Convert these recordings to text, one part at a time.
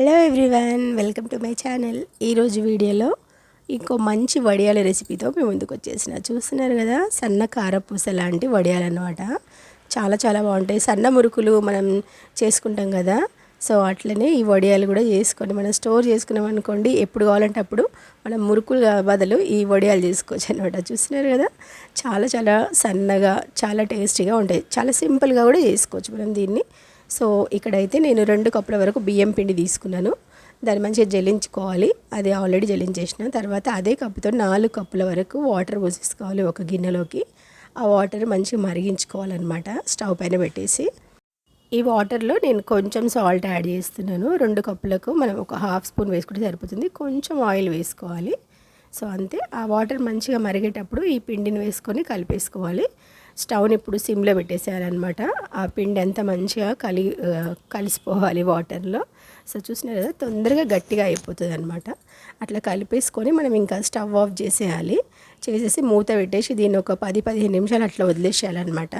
Hello everyone welcome to my channel. ఈరోజు వీడియోలో ఇంకో మంచి వడియాల రెసిపీతో మేము ముందుకు వచ్చేసిన. చూస్తున్నారు కదా సన్న కారపూస లాంటి వడియాలు అనమాట చాలా చాలా బాగుంటాయి. సన్న మురుకులు మనం చేసుకుంటాం కదా సో అట్లనే ఈ వడియాలు కూడా చేసుకొని మనం స్టోర్ చేసుకున్నాం అనుకోండి ఎప్పుడు కావాలంటే అప్పుడు మనం మురుకులు బదులు ఈ వడియాలు చేసుకోవచ్చు అనమాట చూస్తున్నారు కదా చాలా చాలా సన్నగా చాలా టేస్టీగా ఉంటాయి. చాలా సింపుల్గా కూడా చేసుకోవచ్చు మనం దీన్ని. సో ఇక్కడైతే నేను రెండు కప్పుల వరకు బియ్యం పిండి తీసుకున్నాను. దాన్ని మంచిగా జల్లించుకోవాలి. అది ఆల్రెడీ జల్లించేసిన. తర్వాత అదే కప్పుతో నాలుగు కప్పుల వరకు వాటర్ పోసేసుకోవాలి ఒక గిన్నెలోకి. ఆ వాటర్ మంచిగా మరిగించుకోవాలన్నమాట స్టవ్ పైన పెట్టేసి. ఈ వాటర్లో నేను కొంచెం సాల్ట్ యాడ్ చేస్తున్నాను. రెండు కప్పులకు మనం ఒక హాఫ్ స్పూన్ వేసుకుంటే సరిపోతుంది. కొంచెం ఆయిల్ వేసుకోవాలి. సో అంతే. ఆ వాటర్ మంచిగా మరిగేటప్పుడు ఈ పిండిని వేసుకొని కలిపేసుకోవాలి. స్టవ్ని ఇప్పుడు సిమ్లో పెట్టేసేయాలన్నమాట. ఆ పిండి ఎంత మంచిగా కలి కలిసిపోవాలి వాటర్లో. సో చూసినా కదా తొందరగా గట్టిగా అయిపోతుంది అనమాట అట్లా కలిపేసుకొని మనం ఇంకా స్టవ్ ఆఫ్ చేసేయాలి. చేసేసి మూత పెట్టేసి దీన్ని ఒక పది పదిహేను నిమిషాలు అట్లా వదిలేసేయాలన్నమాట.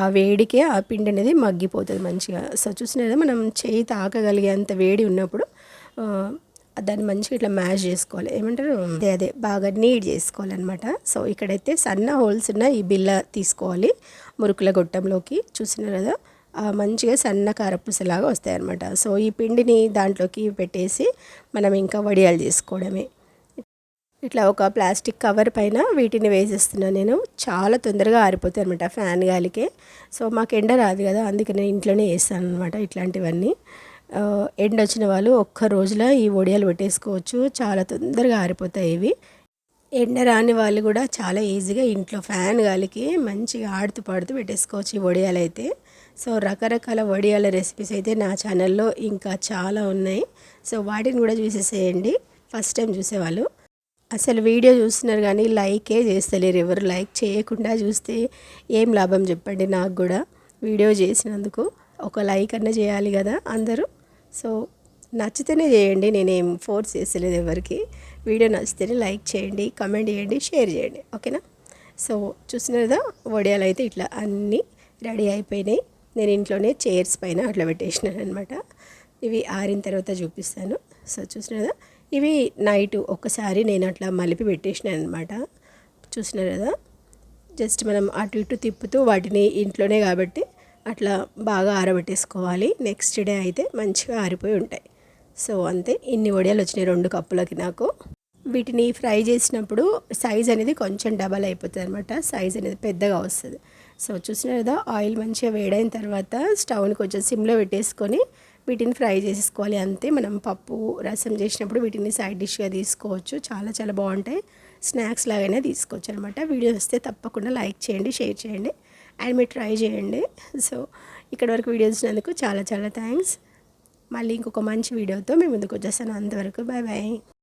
ఆ వేడికే ఆ పిండి అనేది మగ్గిపోతుంది మంచిగా. సో చూసినా కదా మనం చేయి తాకగలిగేంత వేడి ఉన్నప్పుడు దాన్ని మంచిగా ఇట్లా మ్యాష్ చేసుకోవాలి. ఏమంటారు? అదే అదే. బాగా నీట్ చేసుకోవాలన్నమాట. సో ఇక్కడైతే సన్న హోల్స్ ఉన్న ఈ బిల్ల తీసుకోవాలి. మురుకుల గొట్టంలోకి. చూసిన కదా? మంచిగా సన్న కారపూసలాగా వస్తాయి అనమాట సో ఈ పిండిని దాంట్లోకి పెట్టేసి మనం ఇంకా వడియాలు చేసుకోవడమే. ఇట్లా ఒక ప్లాస్టిక్ కవర్ పైన వీటిని వేసేస్తున్నాను నేను. చాలా తొందరగా ఆరిపోతాయి అనమాట ఫ్యాన్ గాలికే. సో మాకు ఎండ రాదు కదా? అందుకే నేను ఇంట్లోనే వేస్తాను అనమాట ఇట్లాంటివన్నీ. ఎండ వచ్చిన వాళ్ళు ఒక్క రోజులో ఈ ఒడియాలు పెట్టేసుకోవచ్చు. చాలా తొందరగా ఆరిపోతాయి ఇవి. ఎండ రాని వాళ్ళు కూడా చాలా ఈజీగా ఇంట్లో ఫ్యాన్ గాలికి మంచిగా ఆడుతూ పాడుతూ పెట్టేసుకోవచ్చు ఈ వడియాలు అయితే. సో రకరకాల వడియాల రెసిపీస్ అయితే నా ఛానల్లో ఇంకా చాలా ఉన్నాయి. సో వాటిని కూడా చూసేసేయండి. ఫస్ట్ టైం చూసేవాళ్ళు. అసలు వీడియో చూస్తున్నారు కానీ లైకే చేస్తలేరు ఎవరు. లైక్ చేయకుండా చూస్తే ఏం లాభం చెప్పండి నాకు కూడా. వీడియో చేసినందుకు ఒక లైక్ అన్న చేయాలి కదా అందరూ. సో నచ్చితేనే చేయండి నేనేం ఫోర్స్ చేసలేదు ఎవరికి. వీడియో నచ్చితేనే లైక్ చేయండి కమెంట్ చేయండి షేర్ చేయండి. ఓకేనా? సో చూసిన కదా వడియాలు అయితే ఇట్లా అన్నీ రెడీ అయిపోయినాయి. నేను ఇంట్లోనే చైర్స్ పైన అట్లా పెట్టేసినాను అనమాట ఇవి ఆరిన తర్వాత చూపిస్తాను. సో చూసిన కదా ఇవి నైట్ ఒక్కసారి నేను అట్లా మలిపి పెట్టేసినాను అనమాట చూసినారు కదా జస్ట్ మనం అటు ఇటు తిప్పుతూ వాటిని ఇంట్లోనే కాబట్టి అట్లా బాగా ఆరబెట్టేసుకోవాలి. నెక్స్ట్ డే అయితే మంచిగా ఆరిపోయి ఉంటాయి. సో అంతే. ఇన్ని వడియాలు వచ్చినాయి రెండు కప్పులకి నాకు. వీటిని ఫ్రై చేసినప్పుడు సైజ్ అనేది కొంచెం డబల్ అయిపోతుంది అనమాట సైజ్ అనేది పెద్దగా వస్తుంది. సో చూసిన కదా ఆయిల్ మంచిగా వేడైన తర్వాత స్టవ్ని కొంచెం సిమ్లో పెట్టేసుకొని వీటిని ఫ్రై చేసేసుకోవాలి. అంతే. మనం పప్పు రసం చేసినప్పుడు వీటిని సైడ్ డిష్గా తీసుకోవచ్చు. చాలా చాలా బాగుంటాయి. స్నాక్స్ లాగానే తీసుకోవచ్చు అనమాట వీడియో వస్తే తప్పకుండా లైక్ చేయండి షేర్ చేయండి. అండ్ మీరు ట్రై చేయండి. సో ఇక్కడ వరకు వీడియో చూసినందుకు చాలా చాలా థ్యాంక్స్ మళ్ళీ ఇంకొక మంచి వీడియోతో మేము ముందుకు వచ్చేస్తాను. అంతవరకు బాయ్ బాయ్